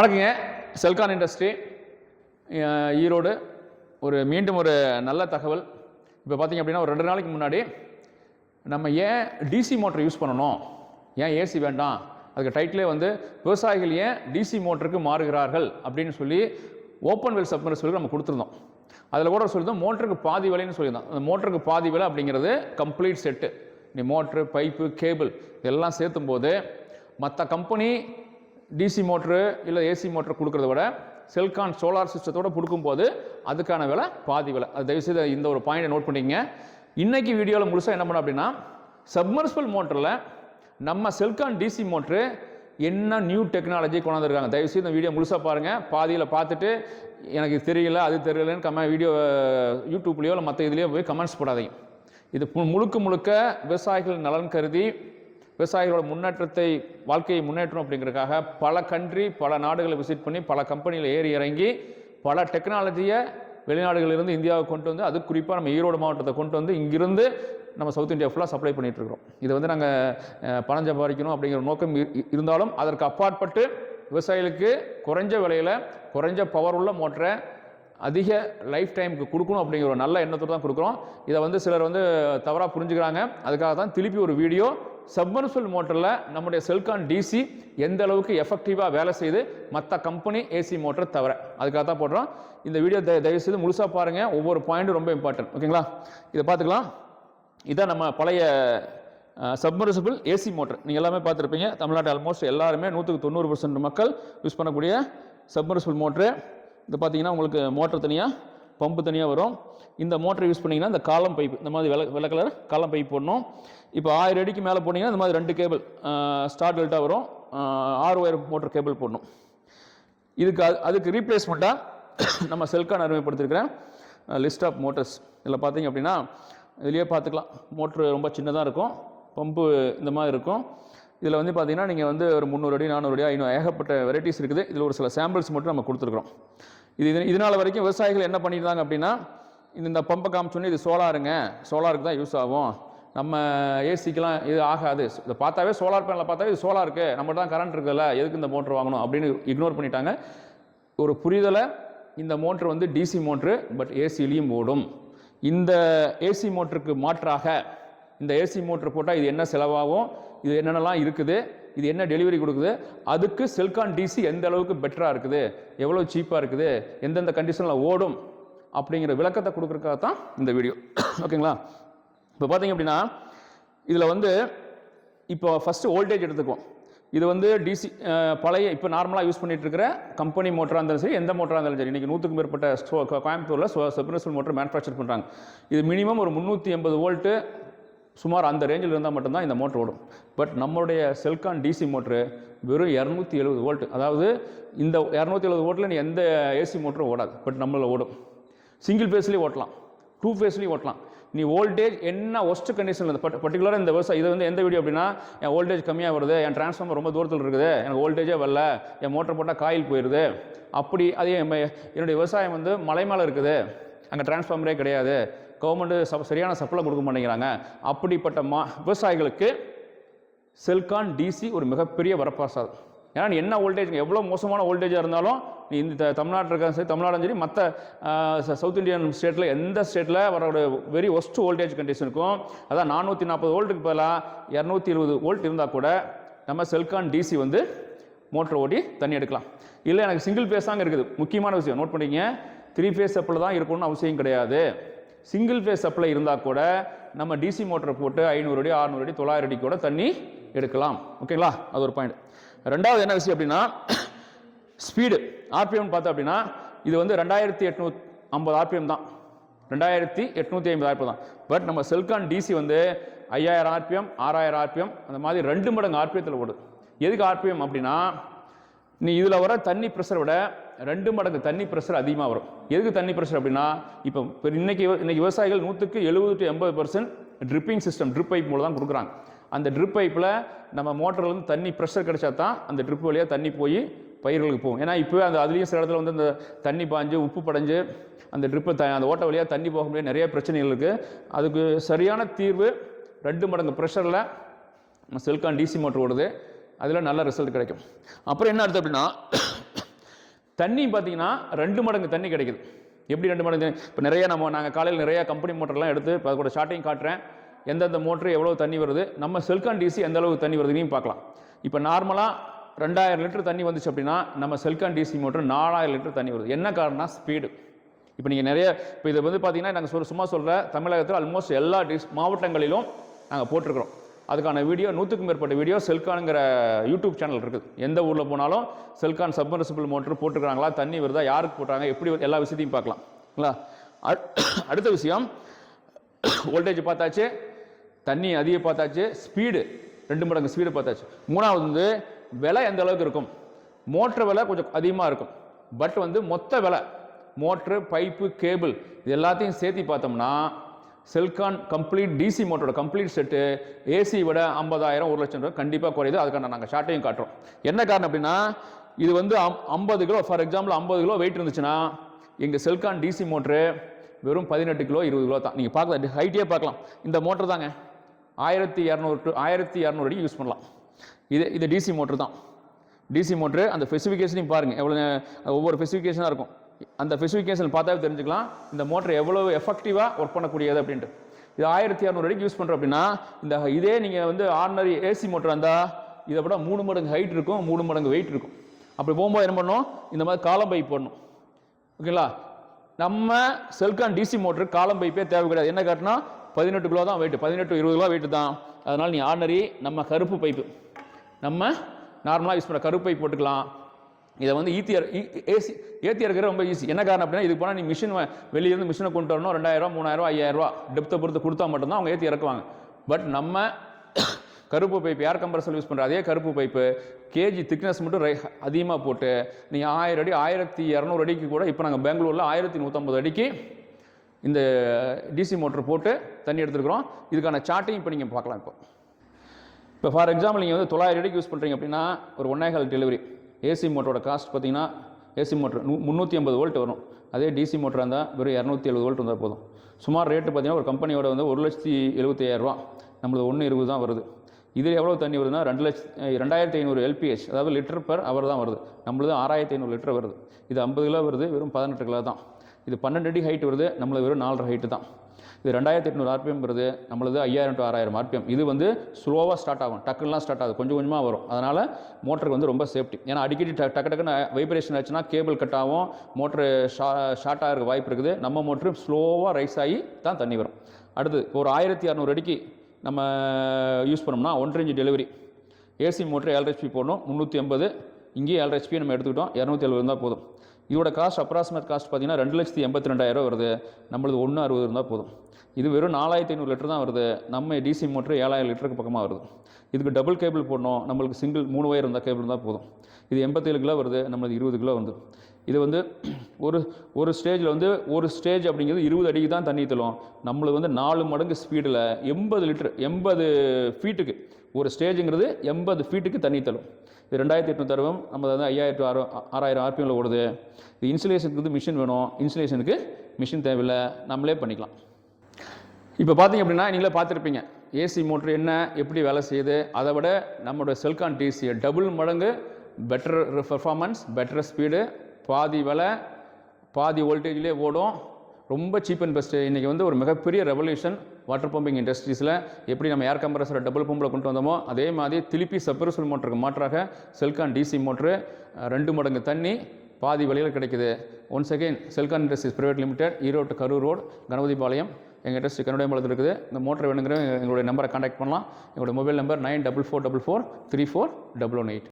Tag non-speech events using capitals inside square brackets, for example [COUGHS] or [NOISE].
வணக்கங்க. Selcon industry Erode. ஒரு மீண்டும் ஒரு நல்ல தகவல். இப்போ பார்த்தீங்க அப்படின்னா ஒரு ரெண்டு நாளைக்கு முன்னாடி நம்ம ஏன் டிசி மோட்டர் யூஸ் பண்ணணும்? ஏன் ஏசி வேண்டாம்? அதுக்கு டைட்டிலே வந்து விவசாயிகள் ஏன் டிசி மோட்டருக்கு மாறுகிறார்கள்? அப்படின்னு சொல்லி ஓப்பன் வெல் சப்மர்சிபிள் நம்ம கொடுத்துருந்தோம். அதில் கூட சொல்லியிருந்தோம் மோட்டருக்கு பாதி விலைன்னு சொல்லியிருந்தோம். அந்த மோட்டருக்கு பாதி விலை அப்படிங்கிறது கம்ப்ளீட் செட்டு. நீ மோட்ரு பைப்பு கேபிள் இதெல்லாம் சேர்த்தும் போது மற்ற கம்பெனி டிசி மோட்ரு இல்லை ஏசி மோட்ரு கொடுக்குறத விட செல்கான் சோலார் சிஸ்டத்தோட கொடுக்கும்போது அதுக்கான விலை பாதி விலை. அது தயவுசெய்து இந்த ஒரு பாயிண்டை நோட் பண்ணிக்கங்க. இன்றைக்கி வீடியோவில் முழுசாக என்ன பண்ணோம் அப்படின்னா சப்மர்சிபிள் மோட்டரில் நம்ம செல்கான் டிசி மோட்ரு என்ன நியூ டெக்னாலஜி கொண்டாந்துருக்காங்க. தயவுசெய்து இந்த வீடியோ முழுசாக பாருங்கள் பாதியில் பார்த்துட்டு எனக்கு தெரியல அது தெரியலன்னு கம்ம வீடியோ யூடியூப்லேயோ இல்லை மற்ற இதுலேயோ போய் கமெண்ட்ஸ் போடாதீங்க. இது மு- முழுக்க முழுக்க விவசாயிகள் நலன் கருதி விவசாயிகளோட முன்னேற்றத்தை வாழ்க்கையை முன்னேற்றம் அப்படிங்கிறதுக்காக பல கண்ட்ரி பல நாடுகளை விசிட் பண்ணி பல கம்பெனியில் ஏறி இறங்கி பல டெக்னாலஜியை வெளிநாடுகளிலிருந்து இந்தியாவுக்கு கொண்டு வந்து அது குறிப்பாக நம்ம ஈரோடு மாவட்டத்தை கொண்டு வந்து இங்கிருந்து நம்ம சவுத் இந்தியா ஃபுல்லாக சப்ளை பண்ணிகிட்டு இருக்கிறோம் இது வந்து நாங்கள் பணம் சம்பாதிக்கணும் அப்படிங்கிற நோக்கம் இருந்தாலும் அதற்கு அப்பாற்பட்டு விவசாயிகளுக்கு குறைஞ்ச விலையில் குறைஞ்ச பவர் உள்ள மோட்டரை அதிக லைஃப் டைமுக்கு கொடுக்கணும் அப்படிங்கிற ஒரு நல்ல எண்ணத்தோடு தான் கொடுக்குறோம். இதை வந்து சிலர் வந்து தவறாக புரிஞ்சுக்கிறாங்க. அதுக்காக தான் திருப்பி ஒரு வீடியோ சப்மர்சல் மோட்டரில் நம்முடைய செல்கான் டிசி எந்த அளவுக்கு எஃபெக்டிவாக வேலை செய்து மற்ற கம்பெனி ஏசி மோட்டர் தவிர. அதுக்காக தான் போடுறோம். இந்த வீடியோ தய- தயவு செய்து முழுசாக பாருங்கள் ஒவ்வொரு பாயிண்ட்டும் ரொம்ப இம்பார்ட்டன்ட் ஓகேங்களா இதை பார்த்துக்கலாம். இதான் நம்ம பழைய சப்மர்சிபிள் ஏசி மோட்டர் நீங்கள் எல்லாமே பார்த்துருப்பீங்க. தமிழ்நாட்டு ஆல்மோஸ்ட் எல்லாருமே நூற்றுக்கு தொண்ணூறு பர்சன்ட் மக்கள் யூஸ் பண்ணக்கூடிய சப்மர்சிபிள் மோட்ரு இது பார்த்தீங்கன்னா உங்களுக்கு மோட்டர் தனியாக பம்பு தனியாக வரும். இந்த மோட்டர் யூஸ் பண்ணிங்கன்னா இந்த காலம் பைப் இந்த மாதிரி வெள்ள வெள்ளை கலர் காலம் பைப் போடணும். இப்போ ஆயிரம் அடிக்கு மேலே போனீங்கன்னா இந்த மாதிரி ரெண்டு கேபிள் ஸ்டார் டெல்ட்டா வரும். ஆறு ஒயர் மோட்டர் கேபிள் போடணும். இதுக்கு அது- அதுக்கு ரீப்ளேஸ்மெண்ட்டாக [COUGHS] நம்ம செல்கான் அறிமுகப்படுத்திருக்கிறேன் லிஸ்ட் ஆஃப் மோட்டர்ஸ் இதில் பார்த்தீங்க அப்படின்னா இதுலேயே பார்த்துக்கலாம் மோட்ரு ரொம்ப சின்னதாக இருக்கும். பம்பு இந்த மாதிரி இருக்கும். இதில் வந்து பார்த்தீங்கன்னா நீங்கள் வந்து ஒரு முந்நூறு அடி நானூறு அடி ஐநூறு ஏகப்பட்ட வெரைட்டிஸ் இருக்குது. இதில் ஒரு சில சாம்பிள்ஸ் மட்டும் நம்ம கொடுத்துருக்குறோம். இது இது இதனால் வரைக்கும் விவசாயிகள் என்ன பண்ணியிருந்தாங்க அப்படின்னா இந்த இந்த பம்பை காமிச்சோன்னே இது சோலாருங்க. சோலாருக்கு தான் யூஸ் ஆகும். நம்ம ஏசிக்கெலாம் இது ஆகாது. இதை பார்த்தாவே சோலார் பேனலை பார்த்தாவே இது சோலார் இருக்குது நம்ம தான் கரண்ட் இருக்குல்ல எதுக்கு இந்த மோட்டர் வாங்கணும் அப்படின்னு இக்னோர் பண்ணிட்டாங்க. ஒரு புரிதலை இந்த மோட்ரு வந்து டிசி மோட்ரு பட் ஏசிலையும் ஓடும். இந்த ஏசி மோட்டருக்கு மாற்றாக இந்த ஏசி மோட்ரு போட்டால் இது என்ன செலவாகும்? இது என்னென்னலாம் இருக்குது? இது என்ன டெலிவரி கொடுக்குது? அதுக்கு செல்கான் டிசி எந்த அளவுக்கு பெட்டராக இருக்குது? எவ்வளோ சீப்பாக இருக்குது? எந்தெந்த கண்டிஷனில் ஓடும்? அப்படிங்கிற விளக்கத்தை கொடுக்குறக்காக தான் இந்த வீடியோ ஓகேங்களா இப்போ பார்த்தீங்க அப்படின்னா இதில் வந்து இப்போ ஃபஸ்ட்டு வோல்டேஜ் எடுத்துக்குவோம். இது வந்து டிசி பழைய இப்போ நார்மலாக யூஸ் பண்ணிகிட்டு இருக்கிற கம்பெனி மோட்டராக இருந்தாலும் சரி எந்த மோட்டராக இருந்தாலும் சரி இன்றைக்கி நூற்றுக்கும் மேற்பட்ட கோயம்புத்தூரில் சப்மினசல் மோட்டர் மேனுஃபேக்சர் பண்ணுறாங்க இது மினிமம் ஒரு முந்நூற்றி எண்பது வோல்ட்டு சுமார் அந்த ரேஞ்சில் இருந்தால் மட்டும்தான் இந்த மோட்ரு ஓடும். பட் நம்மளுடைய செல்கான் டிசி மோட்ரு வெறும் இரநூத்தி எழுபது வோல்ட் அதாவது இந்த இரநூத்தி எழுபது வோல்ட்டில் நீ எந்த ஏசி மோட்டரும் ஓடாது. பட் நம்மள ஓடும். சிங்கிள் ஃபேஸ்லேயும் ஓட்டலாம். டூ ஃபேஸ்லேயும் ஓட்டலாம். நீ வோல்டேஜ் என்ன ஒஸ்ட் கண்டிஷனில் இந்த பர்டிகுலராக இந்த விவசாயம் இது வந்து எந்த வீடியோ அப்படின்னா என் வோல்டேஜ் கம்மியாக வருது என் டிரான்ஸ்ஃபார்மர் ரொம்ப தூரத்தில் இருக்குது எனக்கு வோல்டேஜே வரல என் மோட்டர் போட்டால் காயில் போயிடுது அப்படி அதே என்னுடைய விவசாயம் வந்து மலை மேலே இருக்குது. அங்கே டிரான்ஸ்ஃபார்மரே கிடையாது. கவர்மெண்ட்டு சப் சரியான சப்ளை கொடுக்க மாட்டேங்கிறாங்க. அப்படிப்பட்ட மா விவசாயிகளுக்கு செல்கான் டிசி ஒரு மிகப்பெரிய வரப்பிரசாதம். ஏன்னா நீ என்ன வோல்டேஜ் எவ்வளோ மோசமான வோல்டேஜாக இருந்தாலும் நீ இந்த தமிழ்நாட்டில் இருக்க சரி தமிழ்நாடும் சரி மற்ற சவுத் இந்தியன் ஸ்டேட்டில் எந்த ஸ்டேட்டில் வரக்கூடிய வெரி ஒஸ்ட் வோல்டேஜ் கண்டிஷனுக்கும் அதான் நானூற்றி நாற்பது வோல்ட்டுக்கு பதிலாக இரநூத்தி இருபது வோல்ட் இருந்தால் கூட நம்ம செல்கான் டிசி வந்து மோட்டர் ஓட்டி தண்ணி எடுக்கலாம். இல்லை எனக்கு சிங்கிள் ஃபேஸ் தாங்க இருக்குது. முக்கியமான விஷயம் நோட் பண்ணிக்கங்க. த்ரீ ஃபேஸ் சப்ளை தான் இருக்கணும்னு அவசியம் கிடையாது. சிங்கிள் ஃபேஸ் சப்ளை இருந்தால் கூட நம்ம டிசி மோட்டரை போட்டு ஐநூறு அடி ஆறுநூறு அடி தொள்ளாயிரம் அடி கூட தண்ணி எடுக்கலாம். ஓகேங்களா அது ஒரு பாயிண்ட் ரெண்டாவது என்ன விஷயம் அப்படின்னா ஸ்பீடு ஆர்பிஎம் பார்த்தோம் அப்படின்னா இது வந்து ரெண்டாயிரத்தி எட்நூத் ஐம்பது ஆர்பிஎம் தான். ரெண்டாயிரத்தி எட்நூற்றி ஐம்பது ஆர்பிஎம் தான். பட் நம்ம செல்கான் டிசி வந்து ஐயாயிரம் ஆர்பிஎம் ஆறாயிரம் ஆர்பிஎம் அந்த மாதிரி ரெண்டு மடங்கு ஆர்பிஎத்தில் ஓடுது. எதுக்கு ஆர்பிஎம் அப்படின்னா நீ இதில் வர தண்ணி ப்ரெஷரை விட ரெண்டு மடங்கு தண்ணி ப்ரெஷர் அதிகமாக வரும். எதுக்கு தண்ணி ப்ரெஷர் அப்படின்னா இப்போ இப்போ இன்னைக்கு இன்னைக்கு விவசாயிகள் நூற்றுக்கு எழுபது டு எண்பது percent dripping system drip pipe மூலம் தான் கொடுக்குறாங்க. அந்த ட்ரிப் பைப்பில் நம்ம மோட்டர்லேருந்து தண்ணி ப்ரெஷர் கிடைச்சா தான் அந்த ட்ரிப் வழியாக தண்ணி போய் பயிர்களுக்கு போகும். ஏன்னா இப்போவே அந்த அதுலேயும் சில இடத்துல வந்து அந்த தண்ணி பாஞ்சு உப்பு படைஞ்சு அந்த ட்ரிப்பை த அந்த ஓட்ட வழியாக தண்ணி போக முடியாது நிறைய பிரச்சனைகள் இருக்குது அதுக்கு சரியான தீர்வு ரெண்டு மடங்கு ப்ரெஷரில் செல்கான் டிசி மோட்டர் ஓடுது. அதில் நல்ல ரிசல்ட் கிடைக்கும். அப்புறம் என்ன அடுத்து அப்படின்னா தண்ணி பார்த்தீங்கன்னா ரெண்டு மடங்கு தண்ணி கிடைக்குது. எப்படி ரெண்டு மடங்கு இப்போ நிறைய நம்ம நாங்கள் காலையில் நிறையா கம்பெனி மோட்டர்லாம் எடுத்து இப்போ அதோட ஷார்ட்டையும் காட்டுறேன். எந்தெந்த மோட்ரு எவ்வளோ தண்ணி வருது? நம்ம செல்கான் டிசி எந்த அளவுக்கு தண்ணி வருதுன்னு பார்க்கலாம். இப்போ நார்மலாக ரெண்டாயிரம் லிட்டர் தண்ணி வந்துச்சு அப்படின்னா நம்ம செல்கான் டிசி மோட்டர் நாலாயிரம் லிட்டர் தண்ணி வருது. என்ன காரணம்னா ஸ்பீடு இப்போ நீங்கள் நிறைய இப்போ இதை வந்து பார்த்தீங்கன்னா நாங்கள் சொல்ல சும்மா சொல்கிற தமிழகத்தில் ஆல்மோஸ்ட் எல்லா டிஸ் மாவட்டங்களிலும் நாங்கள் போட்டிருக்கிறோம். அதுக்கான வீடியோ நூற்றுக்கும் மேற்பட்ட வீடியோ செல்கானுங்கிற யூடியூப் சேனல் இருக்குது. எந்த ஊரில் போனாலும் செல்கான் சப்மர்சிபிள் மோட்டர் போட்டுருக்காங்களா தண்ணி வருதா யாருக்கு போட்டாங்க எப்படி எல்லா விஷயத்தையும் பார்க்கலாம். அடுத்த விஷயம் வோல்டேஜ் பார்த்தாச்சு தண்ணி அதிக பார்த்தாச்சு ஸ்பீடு ரெண்டு மடங்கு ஸ்பீடு பார்த்தாச்சு. மூணாவது வந்து விலை எந்த அளவுக்கு இருக்கும்? மோட்டர் விலை கொஞ்சம் அதிகமாக இருக்கும். பட் வந்து மொத்த விலை மோட்ரு பைப்பு கேபிள் இது எல்லாத்தையும் சேர்த்து பார்த்தோம்னா செல்கான் கம்ப்ளீட் டிசி மோட்டரோட கம்ப்ளீட் செட்டு ஏசி விட ஐம்பதாயிரம் ஒரு லட்சம் ரூபாய் கண்டிப்பாக குறையுது. அதுக்கான நாங்கள் ஷார்ட்டையும் காட்டுறோம். என்ன காரணம் அப்படின்னா இது வந்து ஐம்பது கிலோ ஃபார் எக்ஸாம்பிள் ஐம்பது கிலோ வெயிட் இருந்துச்சுன்னா எங்கள் செல்கான் டிசி மோட்ரு வெறும் பதினெட்டு கிலோ இருபது கிலோ தான். நீங்கள் பார்க்கலாம் ஹைட்டே பார்க்கலாம். இந்த மோட்டர் தாங்க. ஆயிரத்தி இரநூறு டு ஆயிரத்தி இரநூறு அடி யூஸ் பண்ணலாம். இது இது டிசி மோட்ரு தான். டிசி மோட்ரு அந்த ஸ்பெசிஃபிகேஷனையும் பாருங்கள் எவ்வளோ ஒவ்வொரு ஸ்பெசிஃபிகேஷனாக இருக்கும். அந்த ஸ்பெசிஃபிகேஷன் பார்த்தாவே தெரிஞ்சுக்கலாம் இந்த மோட்டர் எவ்வளோ எஃபெக்டிவாக ஒர்க் பண்ணக்கூடியது அப்படின்ட்டு. இது ஆயிரத்தி இரநூறு அடிக்கு யூஸ் பண்ணுறோம் அப்படின்னா இந்த இதே நீங்கள் வந்து ஆர்டினரி ஏசி மோட்டர் இருந்தால் இதை விட மூணு மடங்கு ஹைட் இருக்கும் மூணு மடங்கு வெயிட் இருக்கும். அப்படி போகும்போது என்ன பண்ணணும்? இந்த மாதிரி காலம் பைப் போடணும். ஓகேங்களா நம்ம செல்கான் டிசி மோட்டர் காலம் பைப்பே தேவை கிடையாது. என்ன காட்டினா பதினெட்டு கிலோ தான் வெயிட் பதினெட்டு இருபது கிலோ வெயிட் தான். அதனால் நீ ஆர்டினரி நம்ம கருப்பு பைப்பு நம்ம நார்மலாக யூஸ் பண்ணுற கருப்பு பைப் போட்டுக்கலாம். இதை வந்து ஈத்தியர் ஏசி ஏற்றி ரொம்ப ஈஸி என்ன காரணம் அப்படின்னா இதுக்கு போனால் நீ மிஷின் வெளியிருந்து மிஷினை கொண்டு வரணும் ரெண்டாயிரம் மூணாயிரம் ஐயாயிரரூவா டெப்த்தை பொறுத்து கொடுத்தா மட்டும்தான் அவங்க ஏற்றி இறக்குவாங்க. பட் நம்ம [COUGHS] கருப்பு பைப்பு ஏர் கம்ப்ரஸர் யூஸ் பண்ணுற அதே கருப்பு பைப்பு கேஜி திக்னஸ் மட்டும் ரை அதிகமாக போட்டு நீங்கள் ஆயிரம் அடி ஆயிரத்தி இரநூறு அடிக்கு கூட இப்போ நாங்கள் பெங்களூரில் ஆயிரத்தி நூற்றம்பது அடிக்கு இந்த டிசி மோட்ரு போட்டு தண்ணி எடுத்துருக்குறோம். இதுக்கான சார்ட்டையும் இப்போ நீங்கள் பார்க்கலாம் இப்போ. இப்போ ஃபார் எக்ஸாம்பிள் நீங்கள் வந்து தொள்ளாயிரம் அடிக்கு யூஸ் பண்ணுறீங்க அப்படின்னா ஒரு ஒன்னேகால் டெலிவரி ஏசி மோட்டரோட காஸ்ட் பார்த்தீங்கன்னா ஏசி மோட்டர் நூ முந்நூற்றி ஐம்பது வோல்ட் வரும். அதே டிசி மோட்டராக இருந்தால் வெறும் இரநூத்தி எழுபது வோல்ட் இருந்தால் போதும். சுமார் ரேட்டு பார்த்தீங்கன்னா ஒரு கம்பெனியோட வந்து ஒரு லட்சத்தி எழுபத்தி ஐயாயிரரூவா நம்மளது ஒன்று இருபது தான் வருது. இதில் எவ்வளோ தண்ணி வருதுன்னா ரெண்டு லட்ச ரெண்டாயிரத்தி ஐநூறு எல்பிஹெச் அதாவது லிட்டர் பர் அவர் தான் வருது. நம்மளது ஆறாயிரத்தி ஐநூறு லிட்டர் வருது. இது ஐம்பது கிலோ வருது வெறும் பதினெட்டு கிலோ தான். இது பன்னெண்டு அடி ஹைட் வருது நம்மளது வெறும் நாலரை ஹைட்டு தான். இது ரெண்டாயிரத்தி எட்நூறு ஆர்பிஎம்ங்கிறது வருது நம்மளது ஐயாயிரம் டு ஆறாயிரம் ஆர்பிஎம் இது வந்து ஸ்லோவாக ஸ்டார்ட் ஆகும். டக்குலாம் ஸ்டார்ட் ஆகும் கொஞ்சம் கொஞ்சமாக வரும். அதனால் மோட்டருக்கு வந்து ரொம்ப சேஃப்டி ஏன்னா அடிக்கடி டக்கு டக்கு டக்குன்னு வைப்ரேஷன் ஆச்சுன்னா கேபிள் கட் ஆகும். மோட்ரு ஷா ஷார்ட் ஆகிற வாய்ப்பு இருக்குது. நம்ம மோட்ரு ஸ்லோவாக ரைஸ் ஆகி தான் தண்ணி வரும். அடுத்து ஒரு ஆயிரத்தி இரநூறு அடிக்கு நம்ம யூஸ் பண்ணோம்னா ஒன்றரை இன்ச்சு டெலிவரி ஏசி மோட்ரு ஏழரை ஹெச்பி போடணும். முந்நூற்றி எண்பது. இங்கேயும் ஏழரை ஹெச்பி நம்ம எடுத்துக்கிட்டோம். இரநூத்தி எழுபது இருந்தால் போதும். இதோட காஸ்ட் அப்ராக்சிமேட் காஸ்ட் பார்த்தீங்கன்னா ரெண்டு லட்சத்தி எண்பத்தி ரெண்டாயிரம் வருது. நம்மளது ஒன்று அறுபது இருந்தால் போதும். இது வெறும் நாலாயிரத்தி ஐநூறு லிட்டர் தான் வருது. நம்ம டிசி மோட்டர் ஏழாயிரம் லிட்டருக்கு பக்கமாக வருது. இதுக்கு டபுள் கேபிள் போடணும். நம்மளுக்கு சிங்கிள் மூணு ஒயர் இருந்தால் கேபிள் இருந்தால் போதும். இது எண்பத்தேழு கிலோ வருது. நம்மளுக்கு இருபது கிலோ வந்து. இது வந்து ஒரு ஒரு ஸ்டேஜில் வந்து ஒரு ஸ்டேஜ் அப்படிங்கிறது இருபது அடிக்கு தான் தண்ணி தள்ளும். நம்மளுக்கு வந்து நாலு மடங்கு ஸ்பீடில் எண்பது லிட்டர் எண்பது ஃபீட்டுக்கு ஒரு ஸ்டேஜுங்கிறது எண்பது ஃபீட்டுக்கு தண்ணி தள்ளும். இது ரெண்டாயிரத்தி எட்நூறு தருவம் நம்ம வந்து ஐயாயிரத்து ஆறு ஆறாயிரம் ஆர்பிஎம்ல ஓடுது. இது இன்சுலேஷனுக்கு வந்து மிஷின் வேணும். இன்சுலேஷனுக்கு மிஷின் தேவையில்லை. நம்மளே பண்ணிக்கலாம். இப்போ பார்த்தீங்க அப்படின்னா நீங்களே பார்த்துருப்பீங்க. ஏசி மோட்ரு என்ன எப்படி வேலை செய்யுது அதை விட நம்மளோட செல்கான் டிசியை டபுள் மடங்கு பெட்டர் பெர்ஃபார்மன்ஸ் பெட்டர் ஸ்பீடு பாதி விலை பாதி வோல்டேஜ்லேயே ஓடும். ரொம்ப சீப் அண்ட் பெஸ்ட்டு இன்றைக்கி வந்து ஒரு மிகப்பெரிய ரெவல்யூஷன் வாட்டர் பம்பிங் இண்டஸ்ட்ரீஸில் எப்படி நம்ம ஏர் கம்ப்ரஸரை டபுள் பம்பில் கொண்டு வந்தோமோ அதே மாதிரி திருப்பி சப்ரசல் மோட்டருக்கு மாற்றாக செல்கான் டிசி மோட்ரு ரெண்டு மடங்கு தண்ணி பாதி விலையில் கிடைக்குது. Once again Selcon industries private limited Erode Karur road Ganapathipalayam. எங்கள் இண்டஸ்ட்ரி கன்னுடையம்பாளையத்தில் இருக்குது. இந்த மோட்டர் வேணுங்கிற எங்களுடைய நம்பரை காண்டாக்ட் பண்ணலாம். எங்களுடைய mobile number nine double four double four three four double one eight